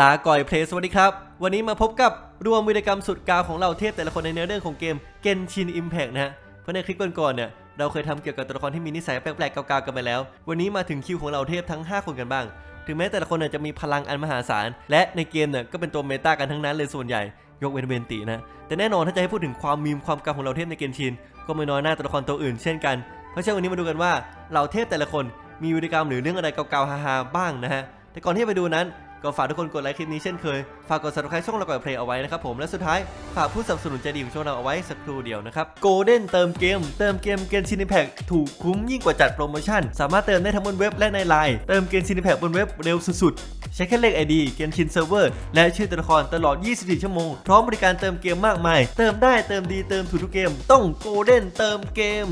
ลาก่อยเพลสวัสดีครับ วันนี้มาพบกับรวมวิรกรรมสุดกาวของเราเทพแต่ละคนในเนื้อเรื่องของเกม Genshin Impact นะฮะ เพราะในคลิปก่อนๆเนี่ยเราเคยทำเกี่ยวกับตัวละครที่มีนิสัยแปลกๆเก่าๆกันไปแล้ว วันนี้มาถึงคิวของเราเทพทั้ง 5 คนกันบ้าง ถึงแม้แต่ละคนจะมีพลังอันมหาศาล และในเกมเนี่ยก็เป็นตัวเมตากันทั้งนั้นเลยส่วนใหญ่ ยกเว้นเวนตินะ แต่แน่นอนถ้าจะให้พูดถึงความมีมความกาวของเราเทพในเกนชินก็ไม่น้อยหน้าตัวละครตัวอื่นเช่นกันเพราะฉะนั้นวันนี้มาดูกันว่าเราเทพแต่ละคนมีวิธีกรรมหรือเรื่องอะไรก่าๆฮาๆบ้างนะฮะแต่ก่อนที่จะไปดูนั้น ก็ฝากทุกคนกดไลค์คลิปนี้เช่นเคย ฝากกด subscribe ช่องเราก่อนเพลย์เอาไว้นะครับผมและสุดท้าย ฝากผู้สนับสนุนใจดีของช่องเราเอาไว้สักครู่เดียวนะครับโกลเด้นเติมเกม เติมเกมเกมชินิแพคถูกคุ้มยิ่งกว่าจัดโปรโมชั่น สามารถเติมได้ทั้งบนเว็บและในไลน์เติมเกมชินิแพคบนเว็บเร็วสุดๆใช้แค่เลข ID เกมชินเซิร์ฟเวอร์และชื่อตัวละครตลอด 24 ชั่วโมง พร้อมบริการเติมเกมมากมาย เติมได้เติมดีเติมถูกทุกเกม ต้องโกลเด้นเติมเกม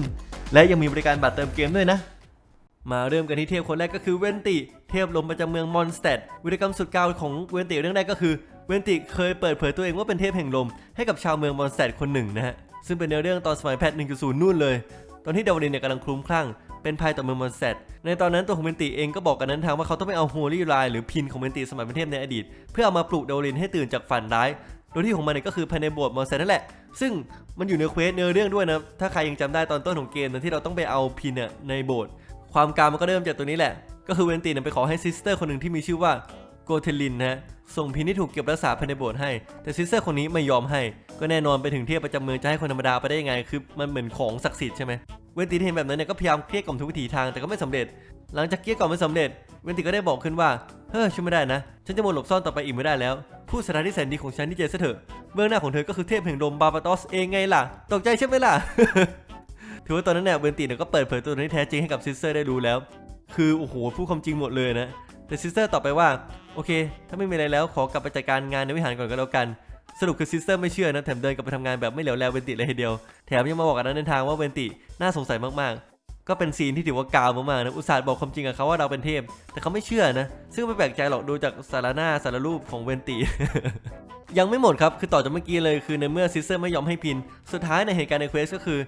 และยังมีบริการบัตรเติมเกมด้วยนะ มาเริ่มกันที่เทพคนแรกก็คือเวนติ เทพลมประจำเมืองมอนสเตดวิรกรรมสุดเก่าของเวนติเรื่องแรกก็คือ เวนติเคยเปิดเผยตัวเองว่าเป็นเทพแห่งลม ให้กับชาวเมืองมอนสเตดคนหนึ่งนะฮะซึ่งเป็นเนื้อเรื่องตอนสมัยแพท1.0นู่นเลย ตอนที่ดาวดินเนี่ยกำลังคลุ้มคลั่งเป็นภัยต่อเมืองมอนสเตดในตอนนั้นตัวของเวนติเองก็บอกกันนั้นทางว่าเขาต้องไปเอาโฮลี่ไลหรือพินของเวนติสมัยเป็นเทพในอดีต เพื่อเอามาปลุกดาวดินให้ตื่นจากฝันร้ายโดยที่ของมันเนี่ยก็คือภายในโบสถ์มอนสเตดนั่นแหละซึ่งมันอยู่ในเควสเนื้อเรื่องด้วยนะ ถ้าใครยังจำได้ตอนต้นของเกมนะที่เราต้องไปเอาพินเนี่ยในโบสถ์ความการมันก็เริ่มจากตัวนี้แหละ ก็คือเวนตีเนี่ยไปขอให้ซิสเตอร์คนหนึ่งที่มีชื่อว่าโกเทลินนะส่งพินที่ถูกเก็บรักษาภายในโบสถ์ให้ แต่ซิสเตอร์คนนี้ไม่ยอมให้ ก็แน่นอนไปถึงเทพประจำเมืองจะให้คนธรรมดาไปได้ยังไง คือมันเหมือนของศักดิ์สิทธิ์ใช่ไหมเวนตีเห็นแบบนั้นเนี่ยก็พยายามเกลี้ยกล่อมทุกวิถีทางแต่ก็ไม่สำเร็จ หลังจากเกลี้ยกล่อมไม่สำเร็จ เวนตีก็ได้บอกขึ้นว่า เฮ้ยช่วยไม่ได้นะ ฉันจะมัวหลบซ่อนต่อไปอีกไม่ได้แล้ว ผู้สถานที่แสนดีของฉันที่เจอซะเถอะ เบื้องหน้าของเธอก็คือเทพแห่งลมบาบาตอสเองไงล่ะ ตกใจใช่ไหมล่ะ ถือว่าตอนนั้นเนี่ยเวนตีเนี่ยก็เปิดเผยตัวตนที่แท้จริงให้กับซิสเตอร์ได้รู้แล้ว คือโอ้โหพูดความจริงหมดเลยนะ แต่ซิสเตอร์ตอบไปว่า โอเค ถ้าไม่มีอะไรแล้วขอกลับไปจัดการงานในวิหารก่อนก็แล้วกัน สรุปคือซิสเตอร์ไม่เชื่อนะ แถมเดินกลับไปทำงานแบบไม่เหลียวแลเวนติเลยทีเดียว แถมยังมาบอกกันนั้นในทางว่าเวนติน่าสงสัยมากๆ ก็เป็นซีนที่ถือว่ากาวมากๆนะ อุตส่าห์บอกความจริงกับเขาว่าเราเป็นเทพ แต่เขาไม่เชื่อนะ ซึ่งไม่แปลกใจหรอกดูจากสารหน้าสารรูปของเวนติยังไม่หมดครับ คือต่อจากเมื่อกี้เลยคือในเมื่อซิสเตอร์ไม่ยอมให้พิน สุดท้ายในเหตุการณ์ในเควสก็คือ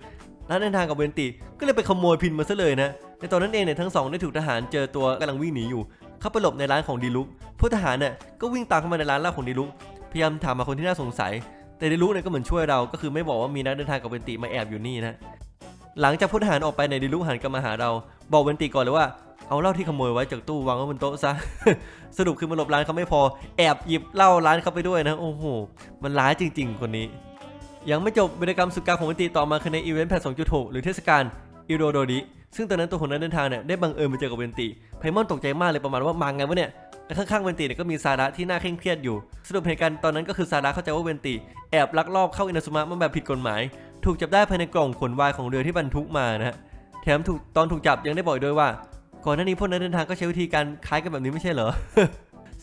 ร้านเดินทางกับเวนติก็เลยไปขโมยพินมาซะเลยนะ ในตอนนั้นเองเนี่ยทั้งสองได้ถูกทหารเจอตัวกำลังวิ่งหนีอยู่ เข้าไปหลบในร้านของดีลุกผู้ทหารเนี่ยก็วิ่งตามเข้ามาในร้านเหล้าของดีลุกพยายามถามหาคนที่น่าสงสัย แต่ดีลุกเนี่ยก็เหมือนช่วยเราก็คือไม่บอกว่ามีนักเดินทางกับเวนติมาแอบอยู่นี่นะหลังจากผู้ทหารออกไปในดีลุกหันกลับมาหาเรา บอกเวนติก่อนเลยว่าเอาเหล้าที่ขโมยไว้จากตู้วางไว้บนโต๊ะซะ สรุปคือมาหลบร้านเขาไม่พอ แอบหยิบเหล้าร้านเขาไปด้วยนะ โอ้โห มันร้ายจริง ๆ คนนี้ ยังไม่จบวิรกรรมสุดกางของเวนติต่อมาคือในอีเวนต์แพท2.6หรือเทศกาลอิโรโดริ ซึ่งตอนนั้นตัวของนักเดินทางเนี่ยได้บังเอิญไปเจอกับเวนติไพมอนตกใจมากเลยประมาณว่ามาไงวะเนี่ยและข้างๆเวนติเนี่ยก็มีซาระที่น่าเคร่งเครียดอยู่ สรุปเหตุการณ์ตอนนั้นก็คือซาระเข้าใจว่าเวนติแอบลักลอบเข้าอินาซุมะมาแบบผิดกฎหมาย ถูกจับได้ภายในกล่องขนวายของเรือที่บรรทุกมานะฮะแถมถูกตอนถูกจับยังได้บอกอีกด้วยว่าก่อนหน้านี้พวกนักเดินทางก็ใช้วิธีการคล้ายกันแบบนี้ไม่ใช่เหรอ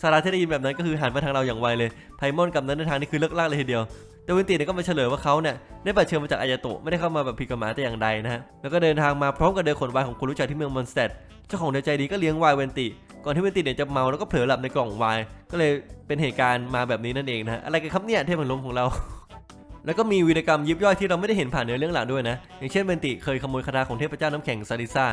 ซาร่าที่ได้ยินแบบนั้นก็คือหันมาทางเราอย่างไวเลย ไพมอนกับนักเดินทางนี่คือเลิกลากเลยทีเดียว แต่วินตีเนี่ยก็มาเฉลยว่าเขาเนี่ยได้บัตรเชิญมาจากอายาโตะไม่ได้เข้ามาแบบผิดกฎหมายแต่อย่างใดนะฮะแล้วก็เดินทางมาพร้อมกับเดินขนวายของคนรู้จักที่เมืองมอนสเตดเจ้าของเดใจดีก็เลี้ยงวายเวนติก่อนที่เวนติเนี่ยจะเมาแล้วก็เผลอหลับในกล่องวายก็เลยเป็นเหตุการณ์มาแบบนี้นั่นเองนะอะไรกันครับเนี่ยเทพแห่งลมของเรา แล้วก็มีวีรกรรมยิบย่อยที่เราไม่ได้เห็นผ่านเนื้อเรื่องหลักด้วยนะ อย่างเช่นเวนติเคยขโมยคาถาของเทพเจ้าน้ำแข็งซาริซา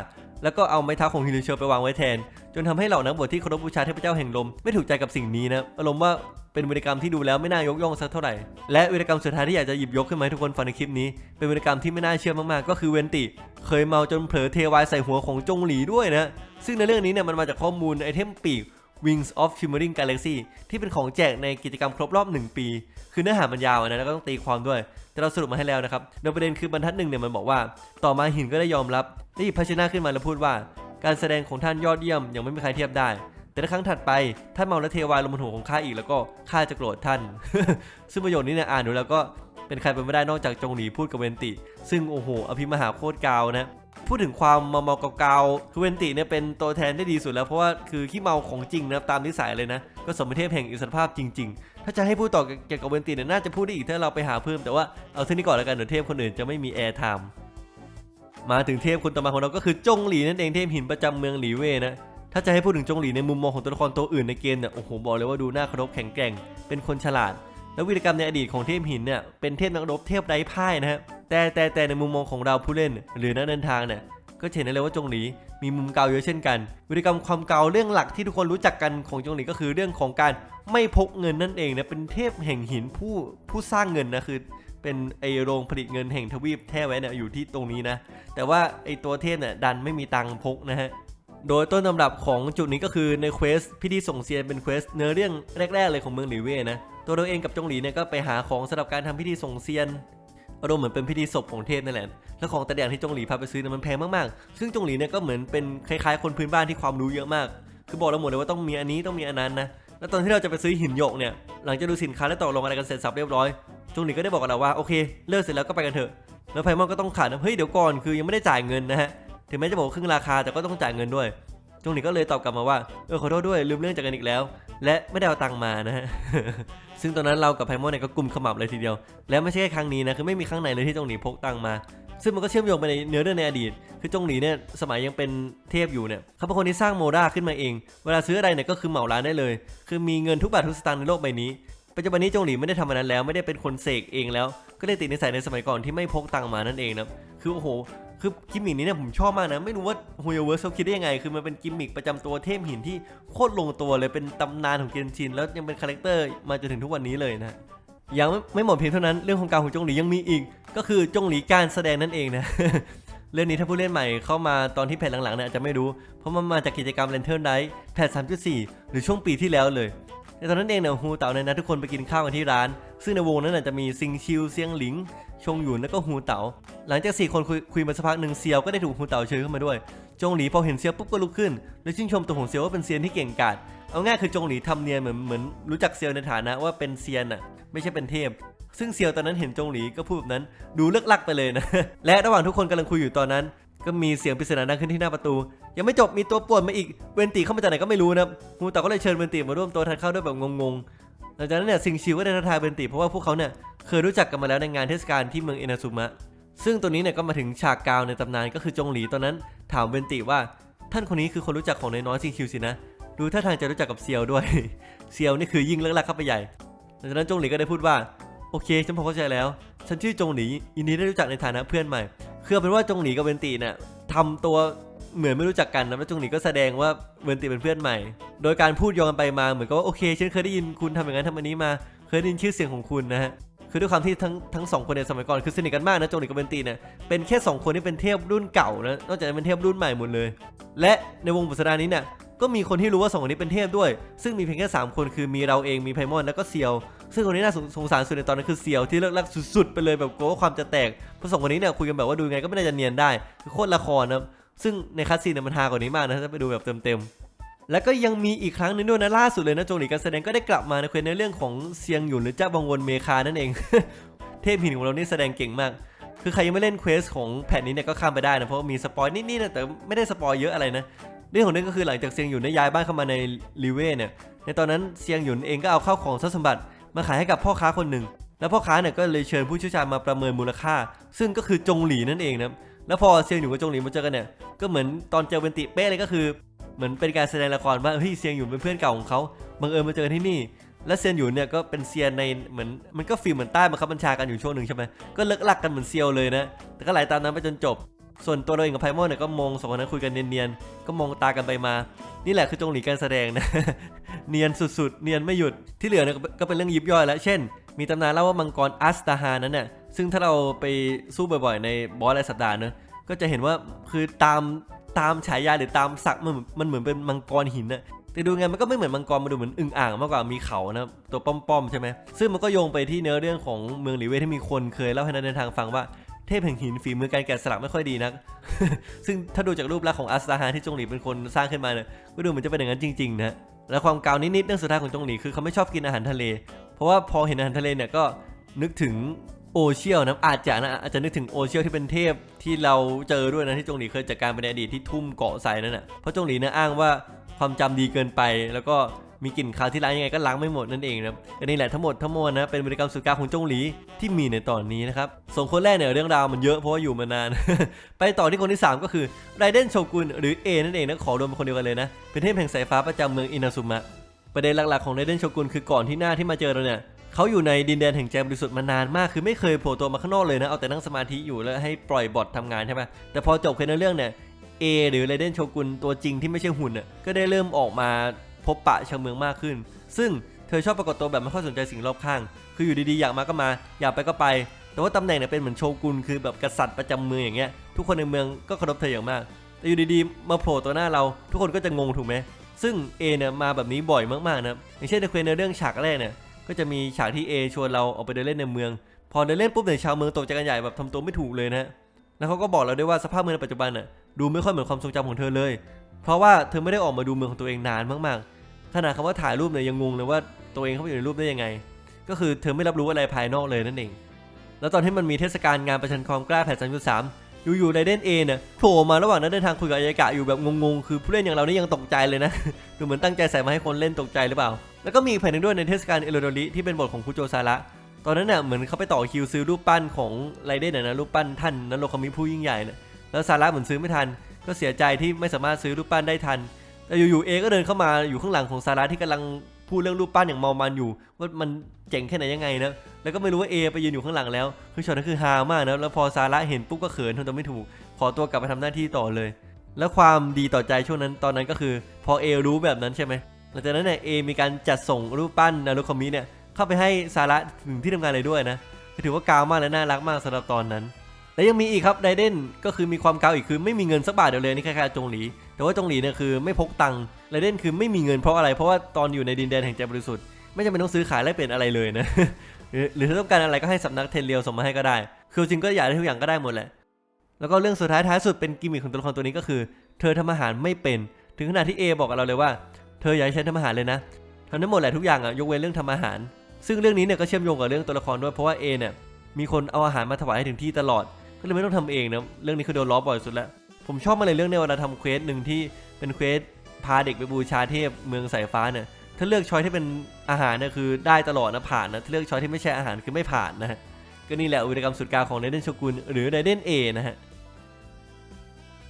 แล้วก็เอาไม้เท้าของฮิลิเชอร์ไปวางไว้แทน จนทำให้เหล่านักบวชที่เคารพบูชาเทพเจ้าแห่งลมไม่ถูกใจกับสิ่งนี้นะอารมณ์ว่า เป็นวีรกรรมที่ดูแล้วไม่น่ายกย่องสักเท่าไหร่ และวีรกรรมสุดท้ายที่อยากจะหยิบยกขึ้นมาให้ทุกคนฟังในคลิปนี้ เป็นวีรกรรมที่ไม่น่าเชื่อมากๆ ก็คือเวนติ เคยเมาจนเผลอเทวายใส่หัวของจงหลีด้วยนะ ซึ่งในเรื่องนี้เนี่ยมันมาจากข้อมูลไอเทมปีก Wings of Shimmering Galaxy ที่เป็นของแจกในกิจกรรมครบรอบ 1 ปี คือเนื้อหามันยาวนะแล้วก็ต้องตีความด้วย แต่เราสรุปมาให้แล้วนะครับ โดยประเด็นคือบรรทัดหนึ่งเนี่ยมันบอกว่า ต่อมาหินก็ได้ยอมรับได้หยิบภาชนะขึ้นมาแล้วพูดว่า การแสดงของท่านยอดเยี่ยมยังไม่มีใครเทียบได้ แต่ถ้าครั้งถัดไปท่านเมาและเทวายลงบนหัวของข้าอีกแล้วก็ข้าจะโกรธท่าน ซึ่งประโยคนี้เนี่ยอ่านดูแล้วก็เป็นใครไปไม่ได้นอกจากจงหลีพูดกับเวนติ ซึ่งโอ้โหอภิมหาโคตรกาวนะพูดถึงความเมาเมาเกาๆคือเวนติเนี่ยเป็นตัวแทนได้ดีสุดแล้วเพราะว่าคือขี้เมาของจริงนะตามนิสัยเลยนะ ก็สมเป็นเทพแห่งอิสรภาพจริง ๆ ถ้าจะให้พูดต่อเกี่ยวกับเวนติเนี่ยน่าจะพูดได้อีกถ้าเราไปหาเพิ่มแต่ว่าเอาเท่านี้ก่อนแล้วกันเดี๋ยวเทพคนอื่นจะไม่มีแอร์ไทม์มาถึงเทพคนต่อมาของเราก็คือจงหลีนั่นเองเทพหินประจำเมืองหลีเว่นะ ถ้าจะให้พูดถึงจงหลีในมุมมองของตัวละครตัวอื่นในเกมเนี่ย โอ้โห บอกเลยว่าดูน่าเคารพแข็งแกร่ง เป็นคนฉลาด แล้ววีรกรรมในอดีตของเทพหินเนี่ย เป็นเทพนักรบเทพไร้พ่ายนะฮะ แต่แต่แต่ในมุมมองของเราผู้เล่น หรือนักเดินทางเนี่ย ก็เห็นได้เลยว่าจงหลีมีมุมเกาเยอะเช่นกัน วิธีกรรมความเกาเรื่องหลักที่ทุกคนรู้จักกันของจงหลีก็คือเรื่องของการไม่พกเงินนั่นเองนะ เป็นเทพแห่งหินผู้ผู้สร้างเงินนะคือเป็นไอโรงผลิตเงินแห่งทวีปแท้ไว้เนี่ยอยู่ที่ตรงนี้นะ แต่ว่าไอตัวเทพเนี่ยดันไม่มีตังค์พกนะฮะ โดยต้นตำรับของจุดนี้ก็คือในเควสพิธีส่งเซียนเป็นเควสเนื้อเรื่องแรก ๆ เลยของเมืองหลิเว่นะ ตัวเราเองกับจงหลีเนี่ยก็ไปหาของสำหรับการทำพิธีส่งเซียนอารมณ์เหมือนเป็นพิธีศพของเทพนั่นแหละ แล้วของแต่ละอย่างที่จงหลีพาไปซื้อเนี่ยมันแพงมากๆ ซึ่งจงหลีเนี่ยก็เหมือนเป็นคล้ายๆ คนพื้นบ้านที่ความรู้เยอะมาก คือบอกเราหมดเลยว่าต้องมีอันนี้ต้องมีอันนั้นนะ แล้วตอนที่เราจะไปซื้อหินหยกเนี่ย หลังจากดูสินค้าและตอกลงอะไรกันเสร็จสับเรียบร้อย จงหลีก็ได้บอกกับเราว่าโอเค เลิกเสร็จแล้วก็ไปกันเถอะ แล้วไพมอนก็ต้องขาดนะ เฮ้ยเดี๋ยวก่อนคือยังไม่ได้จ่ายเงินนะฮะ ถึงแม้จะบอกครึ่งราคาแต่ก็ต้องจ่ายเงินด้วยจงหลีก็เลยตอบกลับมาว่าเออขอโทษด้วยลืมเรื่องจากกันอีกแล้ว และไม่ได้เอาตังค์มานะฮะซึ่งตอนนั้นเรากับไพมอนเนี่ยก็กลุ่มขมับเลยทีเดียว และไม่ใช่แค่ครั้งนี้นะคือไม่มีครั้งไหนเลยที่จงหลีพกตังค์มา ซึ่งมันก็เชื่อมโยงไปในเนื้อเรื่องในอดีต คือจงหลีเนี่ยสมัยยังเป็นเทพอยู่เนี่ยเขาเป็นคนที่สร้างโมราขึ้นมาเอง เวลาซื้ออะไรเนี่ยก็คือเหมาร้านได้เลย คือมีเงินทุกบาททุกสตางค์ในโลกใบนี้ปัจจุบันนี้จงหลีไม่ได้ทำอันนั้นแล้วไม่ได้เป็นคนเสกเองแล้ว ก็เลยติดนิสัยในสมัยก่อนที่ไม่พกตังค์มานั่นเองนะคือโอ้โห คือกิมมิกนี้เนี่ยผมชอบมากนะ ไม่รู้ว่าฮุยเวิร์สเขาคิดได้ยังไง คือมันเป็นกิมมิกประจำตัวเทพหินที่โคตรลงตัวเลยเป็นตำนานของเกนชิน แล้วยังเป็นคาแรคเตอร์มาจนถึงทุกวันนี้เลยนะยังไม่หมดเพียงเท่านั้นเรื่องของการของจงหลียังมีอีก ก็คือจงหลีการแสดงนั่นเองนะเรื่องนี้ถ้าผู้เล่นใหม่เข้ามาตอนที่แพทหลังๆเนี่ยอาจจะไม่รู้ เพราะมันมาจากกิจกรรม Lantern Night แพท3.4 หรือช่วงปีที่แล้วเลย ในตอนนั้นเองเนี่ยฮูเต่าเนี่ยนะทุกคนไปกินข้าวกันที่ร้าน ซึ่งในวงนั้นนะจะมีซิงชิวเซียงหลิง ชงหยุนแล้วก็ฮูเต่า หลังจากสี่คนคุยคุยมาสักพักหนึ่งเซียวก็ได้ถูกฮูเต่าเชิญเข้ามาด้วย จงหลีพอเห็นเซียวปุ๊บก็ลุกขึ้น และชื่นชมตัวของเซียวว่าเป็นเซียนที่เก่งกาจ เอาง่ายคือจงหลีทำเนียนเหมือนเหมือนรู้จักเซียวในฐานะว่าเป็นเซียนอะไม่ใช่เป็นเทพซึ่งเซียวตอนนั้นเห็นจงหลีก็พูดแบบนั้น ดูเลิกลักไปเลยนะ และระหว่างทุกคนกำลังคุยอยู่ตอนนั้น ก็มีเสียงปริศนาดังขึ้นที่หน้าประตู ยังไม่จบมีตัวป่วนมาอีกเวนตีเข้ามาจากไหนก็ไม่รู้นะครับฮูเต่าก็เลยเชิญเวนตีมาร่วมโต๊ะทานข้าวด้วยแบบงงๆหลังจากนั้นเนี่ยซิงชิวก็ได้ทักทายเวนติเพราะว่าพวกเขาเนี่ยเคยรู้จักกันมาแล้วในงานเทศกาลที่เมืองเอนาซุมะซึ่งตัวนี้เนี่ยก็มาถึงฉากกาวในตำนานก็คือจงหลีตอนนั้น ถามเวนติว่า ท่านคนนี้คือคนรู้จักของนายน้อยซิงชิวสินะ ดูท่าทางจะรู้จักกับเซียวด้วย เซียวนี่คือยิ่งเลิกลักเข้าไปใหญ่หลังจากนั้นจงหลีก็ได้พูดว่า โอเค ฉันพอเข้าใจแล้ว ฉันชื่อจงหลียินดีได้รู้จักในฐานะเพื่อนใหม่ คือเป็นว่าจงหลีกับเวนติเนี่ยทำตัวเหมือนไม่รู้จักกันนะแล้วจงหลีก็แสดงว่าเวนติเป็นเพื่อนใหม่ โดยการพูดโยงกันไปมาเหมือนกับว่าโอเคฉันเคยได้ยินคุณทำอย่างนั้นทำอันนี้มา เคยได้ยินชื่อเสียงของคุณนะฮะคือด้วยความที่ทั้งทั้งสองคนในสมัยก่อนคือสนิทกันมากนะจงหลีกับเวนติเนี่ยเป็นแค่สองคนที่เป็นเทพรุ่นเก่านะนอกจากนั้นเป็นเทพรุ่นใหม่หมดเลย และในวงบทสนทนานี้เนี่ยก็มีคนที่รู้ว่าสองคนนี้เป็นเทพด้วย ซึ่งมีเพียงแค่สามคนคือมีเราเองมีไพมอนแล้วก็เซียว ซึ่งคนนี้น่าสงสารสุดในตอนนั้นคือเซียวที่เลิกลักสุดๆไปเลยแบบกลัวว่าความจะแตกเพราะสองคนนี้เนี่ยคุยกันแบบว่าดูไงก็ไม่น่าจะเนียนได้คือโคตรละครนะซึ่งในคัสซีนเนยมันฮากว่านี้มากนะถ้าไปดูแบบเต็มๆแล้วก็ยังมีอีกครั้งหนึงด้วยนะล่าสุดเลยนะโจหลีการแสดงก็ได้กลับมาในเควสในเรื่องของเซียงหยุนหรือเจ้าบังวนเมคานั่นเอง เทพหินของเรานี่แสดงเก่งมากคือใครยังไม่เล่นเควสของแผ่นนี้เนี่ยก็ข้ามไปได้นะเพราะว่ามีสปอยนิดๆนะแต่ไม่ได้สปอยเยอะอะไรนะเรื่องของเรื่องก็คือหลังจากเซียงหยุนได้ย้ายบ้านเข้ามาในลิเว่เนี่ยในตอนนั้นเซียงหยุนเองก็เอาเข้าของทรัพย์สมบัติ มาขายให้กับพ่อค้าคนหนึ่ง แล้วพ่อค้าเนี่ยก็เลยเชิญผู้เชี่ยวชาญมาประเมินมูลค่า ซึ่งก็คือจงหลีนั่นเองนะแล้วพอเซียงหยุนกับจงหลีมาเจอกันเนี่ยก็เหมือนตอนเจอเวนติเป้เลยก็คือ เหมือนเป็นการแสดงละครว่าเฮ้ยเซียงหยุนเป็นเพื่อนเก่าของเขาบังเอิญมาเจอกันที่นี่และเซียนหยุนเนี่ยก็เป็นเซียนในเหมือนมันก็ฟีลเหมือนใต้บังคับบัญชากันอยู่ช่วงหนึ่งใช่ไหมก็เลิกลักกันเหมือนเซียวเลยนะแต่ก็ไหลตามนั้นไปจนจบ ส่วนตัวเราเองกับไพมอนเนี่ยก็มองสองคนนั้นคุยกันเนียนๆ ก็มองตากันไปมา นี่แหละคือจงหลีการแสดงนะ เนียนสุดๆ เนียนไม่หยุด ที่เหลือเนี่ยก็เป็นเรื่องยิบย่อยแล้ว เช่น มีตำนานเล่าว่ามังกรอัสตาฮานั้นน่ะซึ่งถ้าเราไปสู้บ่อยๆ ในบอสรายสัปดาห์เนอะก็จะเห็นว่าคือตามตามฉายาหรือตามศักมันเหมือนมันเหมือนเป็นมังกรหินนะแต่ดูไงมันก็ไม่เหมือนมังกรมันดูเหมือนอึ่งอ่างมากกว่ามีเขานะตัวป้อมๆใช่ไหมซึ่งมันก็โยงไปที่เนื้อเรื่องของเมืองหลีเว่ที่มีคนเคยเล่าให้นักเดินทางฟังว่า เทพแห่งหินฝีมือการแกะสลักไม่ค่อยดีนัก ซึ่งถ้าดูจากรูปลักษณ์ของอัสตาฮานที่จงหลีเป็นคนสร้างขึ้นมาเนี่ยก็ดูเหมือนจะเป็นอย่างนั้นจริงๆนะและความกาวนิดๆเรื่องสุดท้ายของจงหลีคือเขาไม่ชอบกินอาหารทะเล เพราะว่าพอเห็นอาหารทะเลเนี่ยก็นึกถึงโอเชียลนะอาจจะนะอาจจะนึกถึงโอเชียลที่เป็นเทพที่เราเจอด้วยนะที่จงหลีเคยจัดการไปในอดีตที่ทุ่มเกาะใส่นั่นน่ะเพราะจงหลีเนี่ยอ้างว่าความจำดีเกินไปแล้วก็ มีกลิ่นคาวที่ล้างยังไงก็ล้างไม่หมดนั่นเองนะครับก็นี่แหละทั้งหมดทั้งมวลนะเป็นบริกรรมสุดกาของจงหลีที่มีในตอนนี้นะครับส่วนคนแรกเนี่ยเรื่องราวมันเยอะเพราะว่าอยู่มานาน ไปต่อที่คนที่ 3 ก็คือไรเดนโชกุนหรือเอนั่นเองนะขอรวมเป็นคนเดียวกันเลยนะเป็นเทพแห่งสายฟ้าประจำเมืองอินาซุมะประเด็นหลักๆของไรเดนโชกุนคือก่อนที่หน้าที่มาเจอเราเนี่ยเขาอยู่ในดินแดนแห่งใจบริสุทธิ์มานานมาก คือไม่เคยโผล่ตัวมาข้างนอกเลยนะ เอาแต่นั่งสมาธิอยู่แล้วให้ปล่อยบอททำงานใช่ไหมแต่พอจบเพลงในเรื่องเนี่ย A หรือไรเดนโชกุนตัวจริงที่ไม่ใช่หุ่นน่ะก็ได้เริ่มออกมา พบปะชาวเมืองมากขึ้น ซึ่งเธอชอบปรากฏตัวแบบไม่ค่อยสนใจสิ่งรอบข้าง คืออยู่ดีๆอยากมาก็มา อยากไปก็ไป แต่ว่าตำแหน่งเนี่ยเป็นเหมือนโชกุนคือแบบกษัตริย์ประจำเมืองอย่างเงี้ย ทุกคนในเมืองก็เคารพเธออย่างมาก แต่อยู่ดีๆมาโผล่ตัวหน้าเรา ทุกคนก็จะงงถูกไหม ซึ่ง A เนี่ยมาแบบนี้บ่อยมากๆนะอย่างเช่นในเควในเรื่องฉากแรกเนี่ย ก็จะมีฉากที่ A ชวนเราออกไปเดินเล่นในเมือง พอเดินเล่นปุ๊บเนี่ยชาวเมืองตกใจกันใหญ่แบบทำตัวไม่ถูกเลยนะแล้วเขาก็บอกเราด้วยว่าสภาพเมืองในปัจจุบันน่ะดูไม่ค่อยเหมือนความทรงจำของเธอเลย เพราะว่าเธอไม่ได้ออกมาดูเมืองของตัวเองนานมากๆ ขนาดคำว่าถ่ายรูปเนี่ยยังงงเลยว่าตัวเองเข้าไปอยู่ในรูปได้ยังไง ก็คือเธอไม่รับรู้อะไรภายนอกเลยนั่นเอง แล้วตอนที่มันมีเทศกาลงานประชันความกล้าแผ่น3.3อยู่ๆไรเดนเอเนี่ยโผล่มาระหว่างนั้นเดินทางคุยกับอายากะอยู่แบบงงๆ คือผู้เล่นอย่างเรานี่ยังตกใจเลยนะ ดูเหมือนตั้งใจใส่มาให้คนเล่นตกใจหรือเปล่า แล้วก็มีแผ่นหนึ่งด้วยในเทศกาลเอโรโดริที่เป็นบทของคุโจซาระ ตอนนั้นเนี่ยเหมือนเขาไปต่อคิวซื้อรูปปั้นของไรเดนนะรูปปั้นท่านนันโรคามิผู้ยิ่งใหญ่เนี่ยแล้วซาระเหมือนซื้อไม่ทัน ก็เสียใจที่ไม่สามารถซื้อรูปปั้นได้ทัน แต่อยู่ๆเอก็เดินเข้ามาอยู่ข้างหลังของซาระที่กำลังพูดเรื่องรูปปั้นอย่างเมามันอยู่ ว่ามันเจ๋งแค่ไหนยังไงนะแล้วก็ไม่รู้ว่าเอไปยืนอยู่ข้างหลังแล้วคือช็อตนั้นคือฮามากนะแล้วพอซาระเห็นปุ๊บก็เขินทำตัวไม่ถูก ขอตัวกลับไปทำหน้าที่ต่อเลย แล้วความดีต่อใจช่วงนั้นตอนนั้นก็คือ พอเอรู้แบบนั้นใช่ไหมหลังจากนั้นเนี่ยเอมีการจัดส่งรูปปั้นนารุคามิเนี่ยเข้าไปให้ซาระถึงที่ทำงานเลยด้วยนะถือว่ากาวมากและน่ารักมากสำหรับตอนนั้น และยังมีอีกครับไดเดนก็คือมีความกาวอีกคือไม่มีเงินสักบาทเดียวเลยนี่คล้ายๆจงหลี แต่ว่าจงหลีเนี่ยคือไม่พกตังค์ไดเด่นคือไม่มีเงินเพราะอะไรเพราะว่าตอนอยู่ในดินแดนแห่งใจบริสุทธิ์ไม่จำเป็นต้องซื้อขายแลกเปลี่ยนอะไรเลยนะหรือถ้าต้องการอะไรก็ให้สำนักเทนเรียวส่งมาให้ก็ได้ คือจริงก็อยากได้ทุกอย่างก็ได้หมดแหละแล้วก็เรื่องสุดท้ายท้ายสุดเป็นกิมมิคของตัวละครตัวนี้ก็คือ เธอทำอาหารไม่เป็น ถึงขนาดที่ A บอกกับเราเลยว่า เธออย่าให้ฉันทำอาหารเลยนะทำได้หมดแหละทุกอย่างอะยกเว้นเรื่องทำอาหาร ซึ่งเรื่องนี้เนี่ยก็เชื่อมโยงกับเรื่องตัวละครด้วยเพราะว่า A เนี่ยมีคนเอาอาหารมาถวายให้ถึงที่ตลอด ก็เลยไม่ต้องทำเองนะเรื่องนี้คือโดนล้อบ่อยสุดแล้ว ผมชอบมาเลยเรื่องในเวลาทำเควสหนึ่งที่เป็นเควสพาเด็กไปบูชาเทพเมืองสายฟ้าเนี่ยถ้าเลือกช้อยที่เป็นอาหารเนี่ยคือได้ตลอดนะผ่านนะถ้าเลือกช้อยที่ไม่ใช่อาหารคือไม่ผ่านนะฮะก็นี่แหละอุตกรรมสุดกาของไดเดนโชกุนหรือไดเดนเอนะฮะ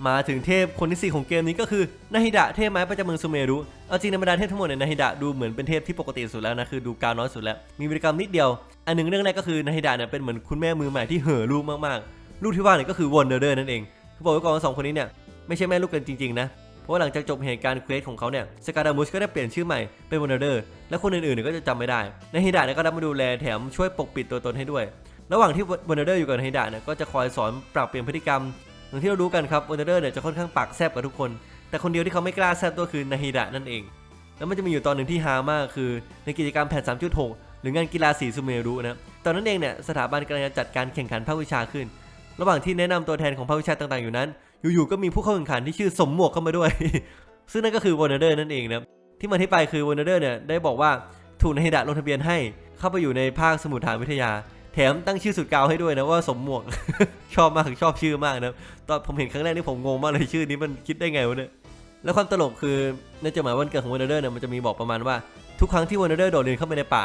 มาถึงเทพคนที่สี่ของเกมนี้ก็คือนาฮิดะเทพไม้ประจำเมืองซูเมรุ เอาจริงในบรรดาเทพทั้งหมดเนี่ยนาฮิดะดูเหมือนเป็นเทพที่ปกติสุดแล้วนะคือดูกาวน้อยสุดแล้ว มีวิธีกรรมนิดเดียว อันหนึ่งเรื่องแรกก็คือนาฮิดะเนี่ยเป็นเหมือนคุณแม่มือใหม่ที่เห่อลูกมากๆ ลูกที่ว่าเนี่ยก็คือวอนเดอร์นั่นเอง บอกไว้ก่อนว่าสองคนนี้เนี่ยไม่ใช่แม่ลูกกันจริงๆนะเพราะว่าหลังจากจบเหตุการณ์เควสของเขาเนี่ยสกาดามุสก็ได้เปลี่ยนชื่อใหม่เป็นวอนเดอร์และคนอื่นๆเนี่ยก็จะจำไม่ได้ในฮิดะเนี่ยก็รับมาดูแลแถมช่วยปกปิดตัวตนให้ด้วย ระหว่างที่วอนเดอร์อยู่กับนฮิดะเนี่ยก็จะคอยสอนปรับเปลี่ยนพฤติกรรมอย่างที่เรารู้กันครับวอนเดอร์เนี่ยจะค่อนข้างปากแซบกับทุกคน แต่คนเดียวที่เขาไม่กล้าแซบตัวคือนาฮิดะนั่นเอง แล้วมันจะมีอยู่ตอนหนึ่งที่ฮามากคือ ในกิจกรรมแผน3.6หรืองานกีฬาสีซูเมรุนะตอนนั้นเองเนี่ยสถาบันกำลังจะจัดการแข่งขันภาควิชาขึ้น ระหว่างที่แนะนำตัวแทนของภาควิชาต่างๆอยู่นั้น อยู่ๆก็มีผู้เข้าแข่งขันที่ชื่อสมหมวกเข้ามาด้วย ซึ่งนั่นก็คือวอนเดอร์นั่นเองนะที่มาที่ไปคือวอนเดอร์เนี่ยได้บอกว่าถูกนาฮิดะลงทะเบียนให้เข้าไปอยู่ในภาคสมุทรฐานวิทยา แถมตั้งชื่อสุดกาวให้ด้วยนะว่าสมหมวกชอบมากชอบชื่อมากนะตอนผมเห็นครั้งแรกนี่ผมงงมากเลยชื่อนี้มันคิดได้ไงวะเนี่ยแล้วความตลกคือในจดหมายวันเกิดของวันเดอร์เนี่ยมันจะมีบอกประมาณว่าทุกครั้งที่วันเดอร์โดดเรียนเข้าไปในป่า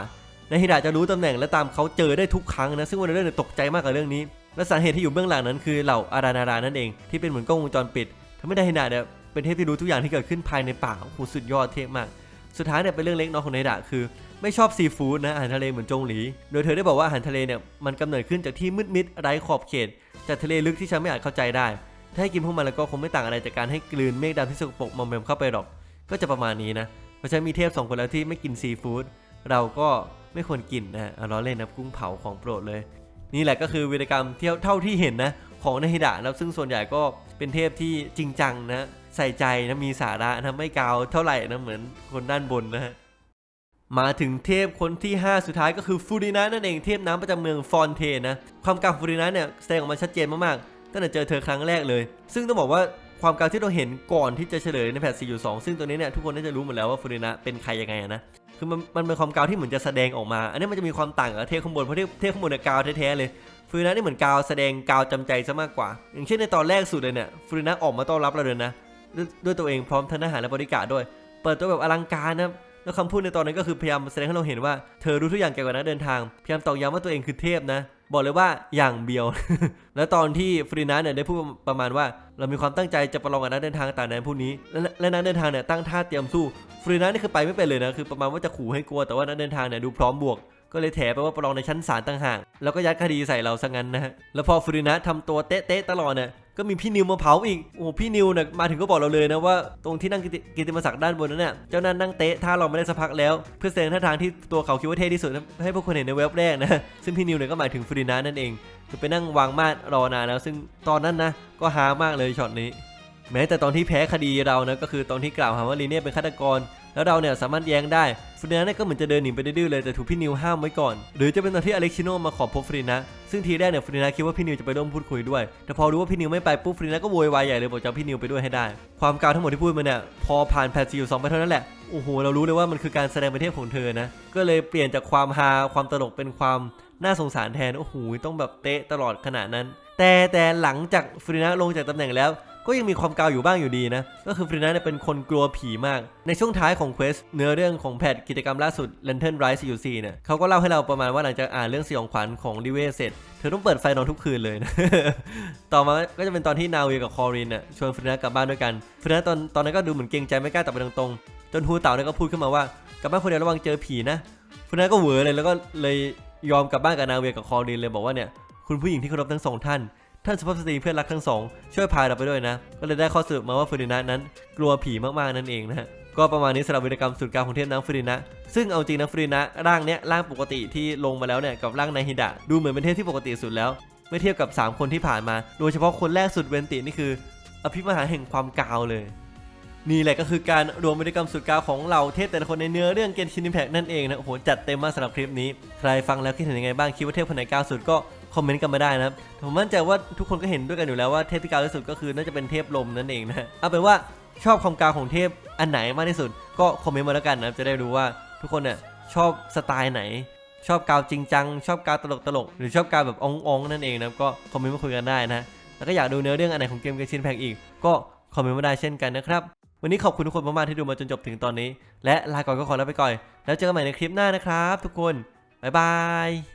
นายฮิดะจะรู้ตำแหน่งและตามเขาเจอได้ทุกครั้งนะซึ่งวันเดอร์ตกใจมากกับเรื่องนี้ และสาเหตุที่อยู่เบื้องหลังนั้นคือเหล่าอารานารานั่นเองที่เป็นเหมือนกล้องวงจรปิดทำให้นายฮิดะเนี่ยเป็นเทพที่รู้ทุกอย่างที่เกิดขึ้นภายในป่าโอ้โหสุดยอดเทพมาก สุดท้ายเนี่ยเป็นเรื่องเล็กน้อยของนายฮิดะคือ ไม่ชอบซีฟู้ดนะอาหารทะเลเหมือนจงหลี โดยเธอได้บอกว่าอาหารทะเลเนี่ยมันกำเนิดขึ้นจากที่มืดมิดไร้ขอบเขตจากทะเลลึกที่ฉันไม่อาจเข้าใจได้ ถ้าให้กินพวกมันแล้วก็คงไม่ต่างอะไรจากการให้กลืนเมฆดำที่สกปรกมอมแมมเข้าไปหรอก ก็จะประมาณนี้นะเพราะฉันมีเทพสองคนแล้วที่ไม่กินซีฟู้ดเราก็ไม่ควรกินนะฮะเอาล้อเล่นนะกุ้งเผาของโปรดเลย นี่แหละก็คือวีรกรรมเที่ยวเท่าที่เห็นนะของนาฮิดะนะซึ่งส่วนใหญ่ก็เป็นเทพที่จริงจังนะใส่ใจนะมีสาระนะไม่กาวเท่าไหร่นะเหมือนคนด้านบนนะฮะมาถึงเทพคนที่ 5 สุดท้ายก็คือฟูรินะนั่นเองเทพน้ำประจำเมืองฟอนเทนนะความกางฟูรินะเนี่ยแสดงออกมาชัดเจนมากๆตั้งแต่เจอเธอครั้งแรกเลย ซึ่งต้องบอกว่าความกางที่เราเห็นก่อนที่จะเฉลยในแพท4.2 ซึ่งตัวนี้เนี่ยทุกคนน่าจะรู้หมดแล้วว่าฟูรินะเป็นใครยังไงนะ คือมันมันเป็นความกาวที่เหมือนจะแสดงออกมา อันนี้มันจะมีความต่างกับเทพข้างบนเพราะเทพเทพข้างบนเนี่ยกาวแท้ๆเลยฟูรินะนี่เหมือนกาวแสดงกาวจำใจซะมากกว่า อย่างเช่นในตอนแรกสุดเลยเนี่ยฟูรินะออกมาต้อนรับเราเลยนะด้วยด้วยตัวเองพร้อมทั้งทหารและบริการด้วย เปิดตัวแบบอลังการนะแล้วคำพูดในตอนนั้นก็คือพยายามแสดงให้เราเห็นว่าเธอรู้ทุกอย่างเกี่ยวกับนักเดินทางพยายามตอกย้ำว่าตัวเองคือเทพนะ บอกเลยว่าอย่างเบียว และตอนที่ฟรีนัสเนี่ยได้พูดประมาณว่า เรามีความตั้งใจจะประลองกับนักเดินทางต่างแดนผู้นี้และและนักเดินทางเนี่ยตั้งท่าเตรียมสู้ฟรีนัสนี่คือไปไม่เป็นเลยนะคือประมาณว่าจะขู่ให้กลัวแต่ว่านักเดินทางเนี่ยดูพร้อมบวก ก็เลยแถไปว่าประลองในชั้นศาลต่างหาก แล้วก็ยัดคดีใส่เราซะงั้นนะฮะ แล้วพอฟูรินะทำตัวเต๊ะๆตลอดเนี่ยก็มีพี่นิวมาเผาอีก โอ้พี่นิวเนี่ยมาถึงก็บอกเราเลยนะว่า ตรงที่นั่งกิติกิตติมศักดิ์ด้านบนนั้นเนี่ยเจ้านั่นนั่งเตะท่าเราไม่ได้สักพักแล้ว เพื่อแสดงท่าทางที่ตัวเขาคิดว่าเท่ที่สุดให้พวกคนเห็นในเว็บแรกนะ ซึ่งพี่นิวเนี่ยก็หมายถึงฟูรินะนั่นเองคือไปนั่งวางมาดรอนานแล้ว ซึ่งตอนนั้นนะก็ฮามากเลยช็อตนี้ แม้แต่ตอนที่แพ้คดีเรานะก็คือตอนที่กล่าวหาว่าลีเน่เป็นฆาตกร แล้วเราเนี่ยสามารถแย้งได้ฟรีนะเนี่ยก็เหมือนจะเดินหนีไปดื้อเลยแต่ถูกพี่นิวห้ามไว้ก่อน หรือจะเป็นตอนที่อเล็กชิโนมาขอพบฟรีนะ ซึ่งทีแรกเนี่ยฟรีนะคิดว่าพี่นิวจะไปร่วมพูดคุยด้วย แต่พอรู้ว่าพี่นิวไม่ไปปุ๊บฟรีนะก็โวยวายใหญ่เลยบอกจะพี่นิวไปด้วยให้ได้ ความกาวทั้งหมดที่พูดมาเนี่ยพอผ่านแพทซีอยู่สองไปเท่านั้นแหละโอ้โหเรารู้เลยว่ามันคือการแสดงประเทศของเธอนะก็เลยเปลี่ยนจากความฮาความตลกเป็นความน่าสงสารแทนโอ้โหต้องแบบเตะตลอดขนาดนั้น แต่แต่หลังจากฟรีนะลงจากตำแหน่งแล้ว ก็ยังมีความกาวอยู่บ้างอยู่ดีนะ ก็คือฟรีนัสเนี่ยเป็นคนกลัวผีมาก ในช่วงท้ายของเควสเนื้อเรื่องของแพทกิจกรรมล่าสุด Lantern Rise CUC เนี่ยเขาก็เล่าให้เราประมาณว่าหลังจากอ่านเรื่องสยองขวัญของดิเวเสร็จ เธอต้องเปิดไฟนอนทุกคืนเลยนะ ต่อมาก็จะเป็นตอนที่นาวีกับคอรินน่ะชวนฟรีนัสกลับบ้านด้วยกันฟรีนัสตอนตอนนั้นก็ดูเหมือนเกรงใจไม่กล้าตอบไปตรงๆจนฮูเต่าเนี่ยก็พูดขึ้นมาว่ากลับบ้านคนเดียวระวังเจอผีนะฟรีนัสก็เหวอเลยแล้วก็เลยยอมกลับบ้านกับนาวีกับคอรินเลยบอกว่าเนี่ยคุณผู้หญิงที่เคารพทั้งสองท่าน ท่านสุภาพสตรีเพื่อนรักทั้งสองช่วยพาเราไปด้วยนะ ก็เลยได้ข้อสรุปมาว่าฟูรินะนั้น กลัวผีมากๆนั่นเองนะฮะก็ประมาณนี้สำหรับวิรกรรมสุดกลางของเทพน้ำฟูรินะ ซึ่งเอาจริงนะฟูรินะร่างเนี้ยร่างปกติที่ลงมาแล้วเนี่ยกับร่างนายฮิดะดูเหมือนเป็นเทพที่ปกติสุดแล้ว เมื่อเทียบกับ 3 คนที่ผ่านมา โดยเฉพาะคนแรกสุดเวนตินี่คือ อภิมหาแห่งความกาวเลย นี่แหละก็คือการรวมวิรกรรมสุดกาวของเราเทพแต่ละคนในเนื้อเรื่องเกนชิน i ิ p แพ t นั่นเองนะโอ้โหจัดเต็มมากสำหรับคลิปนี้ ใครฟังแล้วคิดเห็นยังไงบ้างคิดว่าเทพคนไหนกาวสุดก็ คอมเมนต์กันมาได้นะครับผมมั่นใจว่าทุกคนก็เห็นด้วยกันอยู่แล้วว่าเทพที่กาวที่สุดก็คือน่าจะเป็นเทพลมนั่นเองนะเอาเป็นว่าชอบความกาวของเทพอันไหนมากที่สุด ก็คอมเมนต์มาแล้วกันนะจะได้รู้ว่าทุกคนเนี่ยชอบสไตล์ไหน ชอบกาวจริงจังชอบกาวตลกตลกๆหรือชอบกาวแบบอ่องนั่นเองนะก็คอมเมนต์มาคุยกันได้นะแล้วก็อยากดูเนื้อเรื่องอันไหนของเกมเกชินแพกอีก ก็คอมเมนต์มาได้เช่นกันนะครับวันนี้ขอบคุณทุกคนมากๆที่ดูมาจนจบถึงตอนนี้ และลาก่อนก็ขอลาไปก่อน แล้วเจอกันใหม่ในคลิปหน้านะครับ ทุกคน บ๊ายบาย